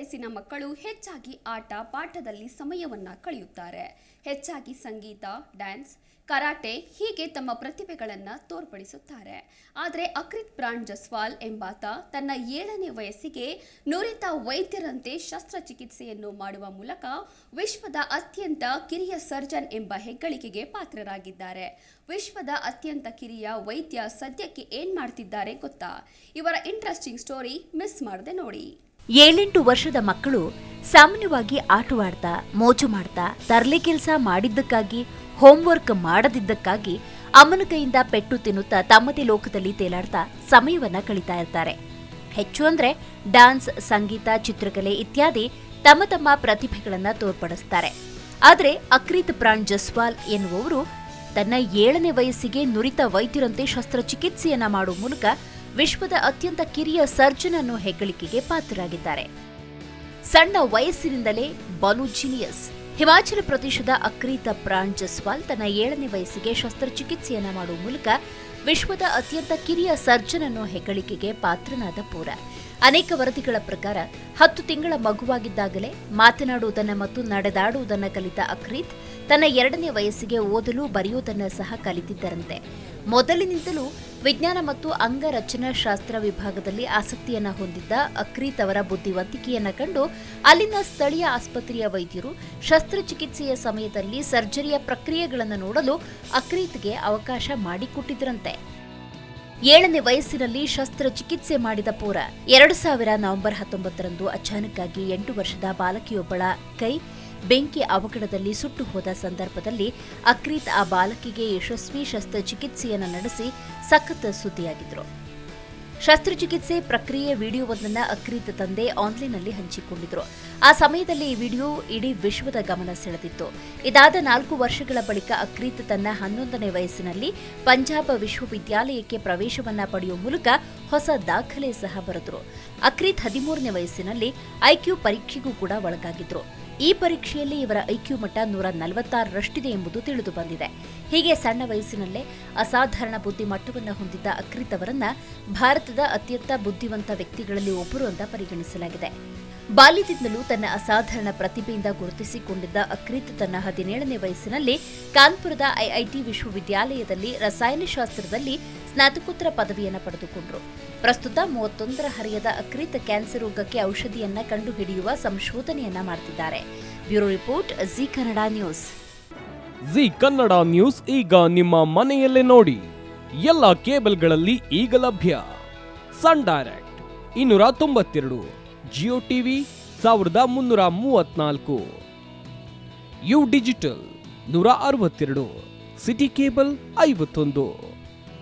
ವಯಸ್ಸಿನ ಮಕ್ಕಳು ಹೆಚ್ಚಾಗಿ ಆಟ ಪಾಠದಲ್ಲಿ ಸಮಯವನ್ನು ಕಳೆಯುತ್ತಾರೆ. ಹೆಚ್ಚಾಗಿ ಸಂಗೀತ, ಡ್ಯಾನ್ಸ್, ಕರಾಟೆ ಹೀಗೆ ತಮ್ಮ ಪ್ರತಿಭೆಗಳನ್ನು ತೋರ್ಪಡಿಸುತ್ತಾರೆ. ಆದರೆ ಅಕ್ರಿತ್ ಪ್ರಾಣ್ ಜಸ್ವಾಲ್ ಎಂಬಾತ ತನ್ನ ಏಳನೇ ವಯಸ್ಸಿಗೆ ನುರಿತ ವೈದ್ಯರಂತೆ ಶಸ್ತ್ರಚಿಕಿತ್ಸೆಯನ್ನು ಮಾಡುವ ಮೂಲಕ ವಿಶ್ವದ ಅತ್ಯಂತ ಕಿರಿಯ ಸರ್ಜನ್ ಎಂಬ ಹೆಗ್ಗಳಿಕೆಗೆ ಪಾತ್ರರಾಗಿದ್ದಾರೆ. ವಿಶ್ವದ ಅತ್ಯಂತ ಕಿರಿಯ ವೈದ್ಯ ಸದ್ಯಕ್ಕೆ ಏನ್ ಮಾಡ್ತಿದ್ದಾರೆ ಗೊತ್ತಾ? ಇವರ ಇಂಟ್ರೆಸ್ಟಿಂಗ್ ಸ್ಟೋರಿ ಮಿಸ್ ಮಾಡದೆ ನೋಡಿ. ಏಳೆಂಟು ವರ್ಷದ ಮಕ್ಕಳು ಸಾಮಾನ್ಯವಾಗಿ ಆಟವಾಡ್ತಾ, ಮೋಜು ಮಾಡ್ತಾ, ತರಲೆ ಕೆಲಸ ಮಾಡಿದ್ದಕ್ಕಾಗಿ ಹೋಮ್ವರ್ಕ್ ಮಾಡದಿದ್ದಕ್ಕಾಗಿ ಅಮ್ಮನ ಕೈಯಿಂದ ಪೆಟ್ಟು ತಿನ್ನುತ್ತಾ ತಮ್ಮದೇ ಲೋಕದಲ್ಲಿ ತೇಲಾಡ್ತಾ ಸಮಯವನ್ನ ಕಳೀತಾ ಇರ್ತಾರೆ. ಹೆಚ್ಚು ಅಂದ್ರೆ ಡಾನ್ಸ್ ಸಂಗೀತ, ಚಿತ್ರಕಲೆ ಇತ್ಯಾದಿ ತಮ್ಮ ತಮ್ಮ ಪ್ರತಿಭೆಗಳನ್ನ ತೋರ್ಪಡಿಸ್ತಾರೆ. ಆದ್ರೆ ಅಕ್ರೀತ್ ಪ್ರಾಣ್ ಜಸ್ವಾಲ್ ಎನ್ನುವವರು ತನ್ನ ಏಳನೇ ವಯಸ್ಸಿಗೆ ನುರಿತ ವೈದ್ಯರಂತೆ ಶಸ್ತ್ರಚಿಕಿತ್ಸೆಯನ್ನ ಮಾಡುವ ಮೂಲಕ ವಿಶ್ವದ ಅತ್ಯಂತ ಕಿರಿಯ ಸರ್ಜನ್ ಅನ್ನು ಹೆಗ್ಗಳಿಕೆಗೆ ಪಾತ್ರರಾಗಿದ್ದಾರೆ. ಸಣ್ಣ ವಯಸ್ಸಿನಿಂದಲೇ ಬಲು ಜೀನಿಯಸ್. ಹಿಮಾಚಲ ಪ್ರದೇಶದ ಅಕ್ರೀತ ಪ್ರಾಣ್ ಜಸ್ವಾಲ್ ತನ್ನ ಏಳನೇ ವಯಸ್ಸಿಗೆ ಶಸ್ತ್ರಚಿಕಿತ್ಸೆಯನ್ನು ಮಾಡುವ ಮೂಲಕ ವಿಶ್ವದ ಅತ್ಯಂತ ಕಿರಿಯ ಸರ್ಜನ್ ಅನ್ನು ಹೆಗ್ಗಳಿಕೆಗೆ ಪಾತ್ರನಾದ ಪೂರ. ಅನೇಕ ವರದಿಗಳ ಪ್ರಕಾರ ಹತ್ತು ತಿಂಗಳ ಮಗುವಾಗಿದ್ದಾಗಲೇ ಮಾತನಾಡುವುದನ್ನು ಮತ್ತು ನಡೆದಾಡುವುದನ್ನು ಕಲಿತ ಅಕ್ರೀತ್ ತನ್ನ ಎರಡನೇ ವಯಸ್ಸಿಗೆ ಓದಲು ಬರೆಯುವುದನ್ನ ಸಹ ಕಲಿತಿದ್ದರಂತೆ. ಮೊದಲಿನಿಂದಲೂ ವಿಜ್ಞಾನ ಮತ್ತು ಅಂಗರಚನಾ ಶಾಸ್ತ್ರ ವಿಭಾಗದಲ್ಲಿ ಆಸಕ್ತಿಯನ್ನ ಹೊಂದಿದ್ದ ಅಕ್ರೀತ್ ಅವರ ಬುದ್ಧಿವಂತಿಕೆಯನ್ನ ಕಂಡು ಅಲ್ಲಿನ ಸ್ಥಳೀಯ ಆಸ್ಪತ್ರೆಯ ವೈದ್ಯರು ಶಸ್ತ್ರಚಿಕಿತ್ಸೆಯ ಸಮಯದಲ್ಲಿ ಸರ್ಜರಿಯ ಪ್ರಕ್ರಿಯೆಗಳನ್ನು ನೋಡಲು ಅಕ್ರೀತ್ಗೆ ಅವಕಾಶ ಮಾಡಿಕೊಟ್ಟಿದ್ರಂತೆ. ಏಳನೇ ವಯಸ್ಸಿನಲ್ಲಿ ಶಸ್ತ್ರಚಿಕಿತ್ಸೆ ಮಾಡಿದ ಪೂರ ಎರಡು ಸಾವಿರ ನವೆಂಬರ್ ಹತ್ತೊಂಬತ್ತರಂದು ಅಚಾನಕ್ಕಾಗಿ ಎಂಟು ವರ್ಷದ ಬಾಲಕಿಯೊಬ್ಬಳ ಕೈ ಬೆಂಕಿ ಅವಘಡದಲ್ಲಿ ಸುಟ್ಟು ಹೋದ ಸಂದರ್ಭದಲ್ಲಿ ಅಕ್ರೀತ್ ಆ ಬಾಲಕಿಗೆ ಯಶಸ್ವಿ ಶಸ್ತ್ರಚಿಕಿತ್ಸೆಯನ್ನು ನಡೆಸಿ ಸಖತ್ ಸುದ್ದಿಯಾಗಿದ್ದರು ಶಸ್ತ್ರಚಿಕಿತ್ಸೆ ಪ್ರಕ್ರಿಯೆ ವಿಡಿಯೋವೊಂದನ್ನು ಅಕ್ರೀತ್ ತಂದೆ ಆನ್ಲೈನ್ನಲ್ಲಿ ಹಂಚಿಕೊಂಡಿದ್ರು. ಆ ಸಮಯದಲ್ಲಿ ಈ ವಿಡಿಯೋ ಇಡೀ ವಿಶ್ವದ ಗಮನ ಸೆಳೆದಿತ್ತು. ಇದಾದ ನಾಲ್ಕು ವರ್ಷಗಳ ಬಳಿಕ ಅಕ್ರೀತ್ ತನ್ನ ಹನ್ನೊಂದನೇ ವಯಸ್ಸಿನಲ್ಲಿ ಪಂಜಾಬ್ ವಿಶ್ವವಿದ್ಯಾಲಯಕ್ಕೆ ಪ್ರವೇಶವನ್ನ ಪಡೆಯುವ ಮೂಲಕ ಹೊಸ ದಾಖಲೆ ಸಹ ಬರೆದ್ರು. ಅಕ್ರೀತ್ ಹದಿಮೂರನೇ ವಯಸ್ಸಿನಲ್ಲಿ ಐಕ್ಯೂ ಪರೀಕ್ಷೆಗೂ ಕೂಡ ಒಳಗಾಗಿದ್ರು. ಈ ಪರೀಕ್ಷೆಯಲ್ಲಿ ಇವರ ಐಕ್ಯೂ ಮಟ್ಟ ನೂರ ನಲವತ್ತಾರರಷ್ಟಿದೆ ಎಂಬುದು ತಿಳಿದು ಬಂದಿದೆ. ಹೀಗೆ ಸಣ್ಣ ವಯಸ್ಸಿನಲ್ಲೇ ಅಸಾಧಾರಣ ಬುದ್ಧಿಮಟ್ಟವನ್ನು ಹೊಂದಿದ್ದ ಅಕ್ರಿತ್ ಅವರನ್ನ ಭಾರತದ ಅತ್ಯಂತ ಬುದ್ಧಿವಂತ ವ್ಯಕ್ತಿಗಳಲ್ಲಿ ಒಬ್ಬರು ಅಂತ ಪರಿಗಣಿಸಲಾಗಿದೆ. ಬಾಲ್ಯದಿಂದಲೂ ತನ್ನ ಅಸಾಧಾರಣ ಪ್ರತಿಭೆಯಿಂದ ಗುರುತಿಸಿಕೊಂಡಿದ್ದ ಅಕ್ರಿತ್ ತನ್ನ ಹದಿನೇಳನೇ ವಯಸ್ಸಿನಲ್ಲಿ ಕಾನ್ಪುರದ ಐಐಟಿ ವಿಶ್ವವಿದ್ಯಾಲಯದಲ್ಲಿ ರಸಾಯನಶಾಸ್ತ್ರದಲ್ಲಿ ಸ್ನಾತಕೋತ್ತರ ಪದವಿಯನ್ನು ಪಡೆದುಕೊಂಡರು. ಪ್ರಸ್ತುತ ಮೂವತ್ತೊಂದರ ಹರಿಯದ ಅಕ್ರೀತ ಕ್ಯಾನ್ಸರ್ ರೋಗಕ್ಕೆ ಔಷಧಿಯನ್ನ ಕಂಡುಹಿಡಿಯುವ ಸಂಶೋಧನೆಯನ್ನ ಮಾಡ್ತಿದ್ದಾರೆ. Bureau report, Zee Kannada news. Zee Kannada news ಈಗ ನಿಮ್ಮ ಮನೆಯಲ್ಲೇ ನೋಡಿ. ಎಲ್ಲ ಕೇಬಲ್ಗಳಲ್ಲಿ ಈಗ ಲಭ್ಯ. ಸನ್ ಡೈರೆಕ್ಟ್, ಇನ್ನೂರ ತೊಂಬತ್ತೆರಡು, ಜಿಯೋ ಟಿವಿ, ಸಾವಿರದ ಮುನ್ನೂರ ಮೂವತ್ನಾಲ್ಕು ಯು ಡಿಜಿಟಲ್, ನೂರ ಅರವತ್ತೆರಡು, ಸಿಟಿ ಕೇಬಲ್ ಐವತ್ತೊಂದು.